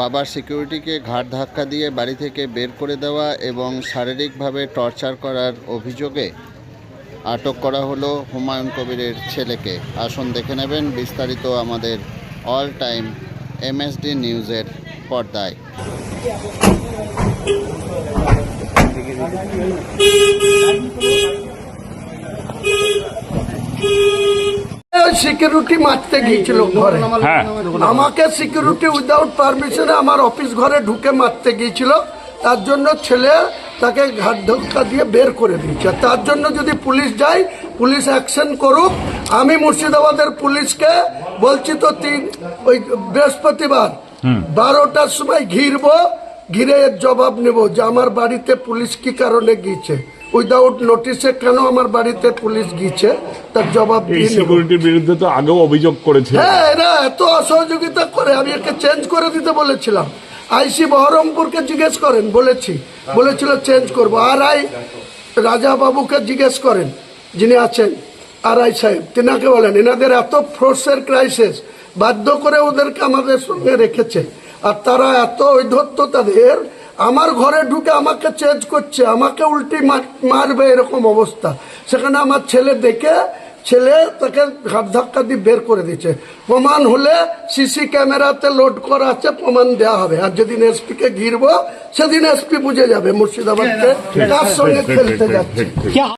বাবার সিকিউরিটিকে ঘাট ধাক্কা দিয়ে বাড়ি থেকে বের করে দেওয়া এবং শারীরিকভাবে টর্চার করার অভিযোগে আটক করা হলো হুমায়ুন কবিরের ছেলেকে। আসুন দেখে নেবেন বিস্তারিত আমাদের অল টাইম এমএসডি নিউজের পর্দায়। সিকিউরিটি মারতে গিয়েছিল ঘরে। হ্যাঁ। আমাকে সিকিউরিটি উইদাউট পারমিশনে আমার অফিস ঘরে ঢুকে মারতে গিয়েছিল। তার জন্য ছেলে তাকে ঘাট ধাক্কা দিয়ে বের করে দিয়েছে। তার জন্য যদি পুলিশ যায় পুলিশ অ্যাকশন করুক। আমি মুর্শিদাবাদের পুলিশকে বলছি তো তিন ওই বৃহস্পতিবার বারোটার সময় ঘিরবো ঘিরে জবাব নেব যে আমার বাড়িতে পুলিশ কি কারণে গিয়েছে। উইদাউট নোটিশে কেন আমার বাড়িতে পুলিশ গিয়েছে? তার জবাব এই সিকিউরিটির বিরুদ্ধে তো আগেও অভিযোগ করেছে হ্যাঁ এরা এত অসহযোগিতা করে আমি একে চেঞ্জ করে দিতে বলেছিলাম। আইসি বহরমপুরকে জিজ্ঞেস করেন বলেছি। বলেছিল চেঞ্জ করব। আর আই রাজা বাবুকে জিজ্ঞেস করেন যিনি আছেন আর আই সাহেব তিনাকে বলেন এনাদের এত ফোর্সের ক্রাইসিস বাধ্য করে ওদেরকে আমাদের সঙ্গে রেখেছে। আর তারা এত ঐধত্য তাদের আমার ঘরে ঢুকে আমাকে চেঞ্জ করছে আমাকে উল্টি মারবে এরকম অবস্থা। সেখানে আমার ছেলে দেখে ছেলে তাকে ঘাট ধাক্কা দিয়ে বের করে দিচ্ছে প্রমাণ হলে সিসি ক্যামেরাতে লোড করা আছে প্রমাণ দেওয়া হবে। আর যেদিন এসপি কে ঘিরবো সেদিন এসপি বুঝে যাবে মুর্শিদাবাদকে কার সঙ্গে খেলতে যাচ্ছে।